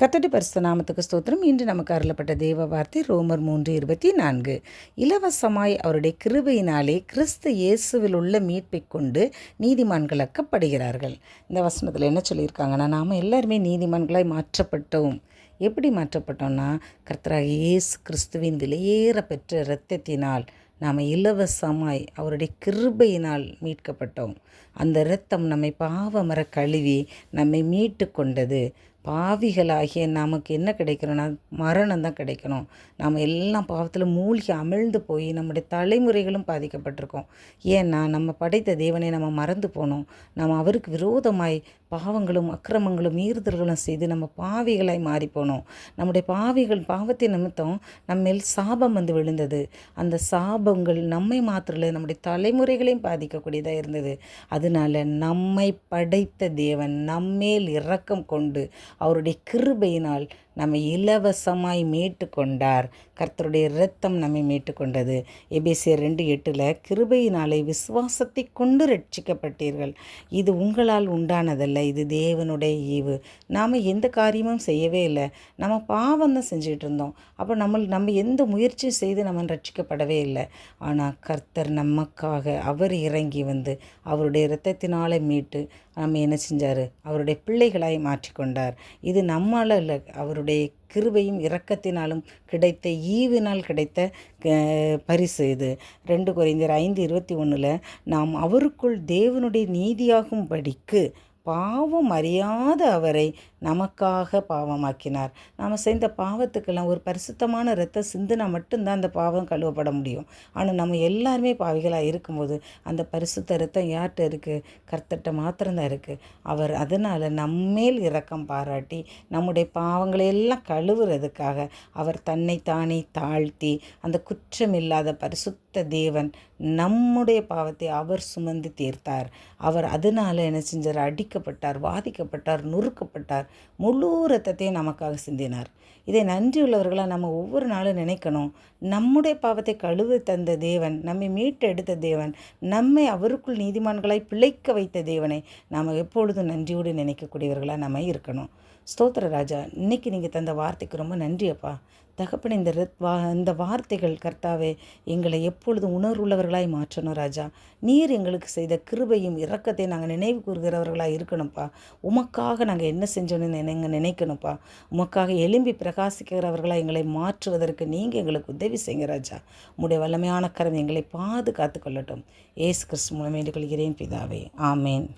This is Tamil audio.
கத்தடி பரிசு நாமத்துக்கு ஸ்தோத்திரம். இன்று நமக்கு அருளப்பட்ட தேவ வார்த்தை ரோமர் மூன்று இருபத்தி நான்கு. இலவசமாய் அவருடைய கிருபையினாலே கிறிஸ்து இயேசுவில் உள்ள மீட்பை கொண்டு நீதிமான்களாக்கப்படுகிறார்கள் இந்த வசனத்தில் என்ன சொல்லியிருக்காங்கன்னா நாம் எல்லாருமே நீதிமான்களாய் மாற்றப்பட்டோம். எப்படி மாற்றப்பட்டோம்னா கர்த்தராக இயேசு கிறிஸ்துவின் விலையேற பெற்ற இரத்தத்தினால் நாம் இலவசமாய் அவருடைய கிருபையினால் மீட்கப்பட்டோம். அந்த இரத்தம் நம்மை பாவமர கழுவி நம்மை மீட்டு கொண்டது. பாவிகளாகிய நமக்கு என்ன கிடைக்கணும்னா மரணம் தான் கிடைக்கணும். நாம் எல்லாம் பாவத்தில் மூழ்கி அமிழ்ந்து போய் நம்முடைய தலைமுறைகளும் பாதிக்கப்பட்டிருக்கோம். ஏன்னா நம்ம படைத்த தேவனை நம்ம மறந்து போனோம். நம்ம அவருக்கு விரோதமாய் பாவங்களும் அக்கிரமங்களும் மீறுதல்களும் செய்து நம்ம பாவிகளாய் மாறி போனோம் நம்முடைய பாவிகள் பாவத்தின் நிமித்தம் நம்ம மேல் சாபம் வந்து விழுந்தது. அந்த சாபங்கள் நம்மை மாத்திரல நம்முடைய தலைமுறைகளையும் பாதிக்கக்கூடியதாக இருந்தது. அதனால நம்மை படைத்த தேவன் நம்மேல் இரக்கம் கொண்டு அவருடைய கிருபையினால் நம்மை இலவசமாய் மீட்டு கொண்டார் கர்த்தருடைய இரத்தம் நம்மை மீட்டு கொண்டது எபேசியர் ரெண்டு எட்டில் கிருபையினாலே விசுவாசத்தை கொண்டு ரட்சிக்கப்பட்டீர்கள். இது உங்களால் உண்டானதல்ல. இது தேவனுடைய ஈவு. நாம் எந்த காரியமும் செய்யவே இல்லை. நம்ம பாவம் தான் செஞ்சுக்கிட்டு இருந்தோம். அப்போ நம்ம நம்ம எந்த முயற்சியும் செய்து நம்ம ரட்சிக்கப்படவே இல்லை. ஆனால் கர்த்தர் நமக்காக அவர் இறங்கி வந்து அவருடைய இரத்தத்தினாலே மீட்டு நம்ம என்ன செஞ்சார்? அவருடைய பிள்ளைகளாய் மாற்றிக்கொண்டார். இது நம்மால் இல்லை அவருடைய கிருபையும் இரக்கத்தினாலும் கிடைத்த ஈவினால் கிடைத்த பரிசு இது. ரெண்டு குறைந்தர் ஐந்து இருபத்தி ஒன்றில் நாம் அவருக்குள் தேவனுடைய நீதியாகும்படிக்கு பாவம் அறியாத அவரை நமக்காக பாவமாக்கினார். நாம் செய்த பாவத்துக்கெல்லாம் ஒரு பரிசுத்தமான இரத்த சிந்தினா மட்டும்தான் அந்த பாவம் கழுவப்பட முடியும். ஆனால் நம்ம எல்லாருமே பாவிகளாக இருக்கும்போது அந்த பரிசுத்த ரத்தம் யார்கிட்ட இருக்குது கர்த்தட்ட மாத்திரம்தான் இருக்குது அவர் அதனால் நம்மேல் இரக்கம் பாராட்டி நம்முடைய பாவங்களை எல்லாம் கழுவுறதுக்காக அவர் தன்னை தானே தாழ்த்தி அந்த குற்றமில்லாத பரிசுத்த தேவன் நம்முடைய பாவத்தை அவர் சுமந்து தீர்த்தார். அவர் அதனால் என்ன செஞ்சார்? அடிக்கப்பட்டார் வாதிக்கப்பட்டார் நொறுக்கப்பட்டார் முழு ரத்தத்தையும் நமக்காக சிந்தினார். இதை நன்றியுள்ளவர்களாக நம்ம ஒவ்வொரு நாளும் நினைக்கணும். நம்முடைய பாவத்தை கழுவு தந்த தேவன் நம்மை மீட்டெடுத்த தேவன் நம்மை அவருக்குள் நீதிமான்களாய் பிழைக்க வைத்த தேவனை நாம் எப்பொழுதும் நன்றியோடு நினைக்கக்கூடியவர்களாக நம்ம இருக்கணும். ஸ்தோத்திர ராஜா இன்னைக்கு நீங்கள் தந்த வார்த்தைக்கு ரொம்ப நன்றி அப்பா. தகப்பன இந்த வா இந்த வார்த்தைகள் கர்த்தாவே எங்களை எப்பொழுதும் உணர்வுள்ளவர்களாய் மாற்றணும் ராஜா. நீர் எங்களுக்கு செய்த கிருபையும் இரக்கத்தை நாங்கள் நினைவு கூறுகிறவர்களாக இருக்கணும்ப்பா. உமக்காக நாங்கள் என்ன செஞ்சோம் செஞ்சோன்னு நினைங்க நினைக்கணும்ப்பா. உமக்காக எலும்பி பிரகாசிக்கிறவர்களாக எங்களை மாற்றுவதற்கு நீங்கள் எங்களுக்கு உதவி செய்யுங்க ராஜா. உடைய வல்லமையான கரம் எங்களை பாதுகாத்து கொள்ளட்டும். ஏசு கிறிஸ்து மூலம் வேண்டுகொள்கிறேன் பிதாவே. ஆமேன்.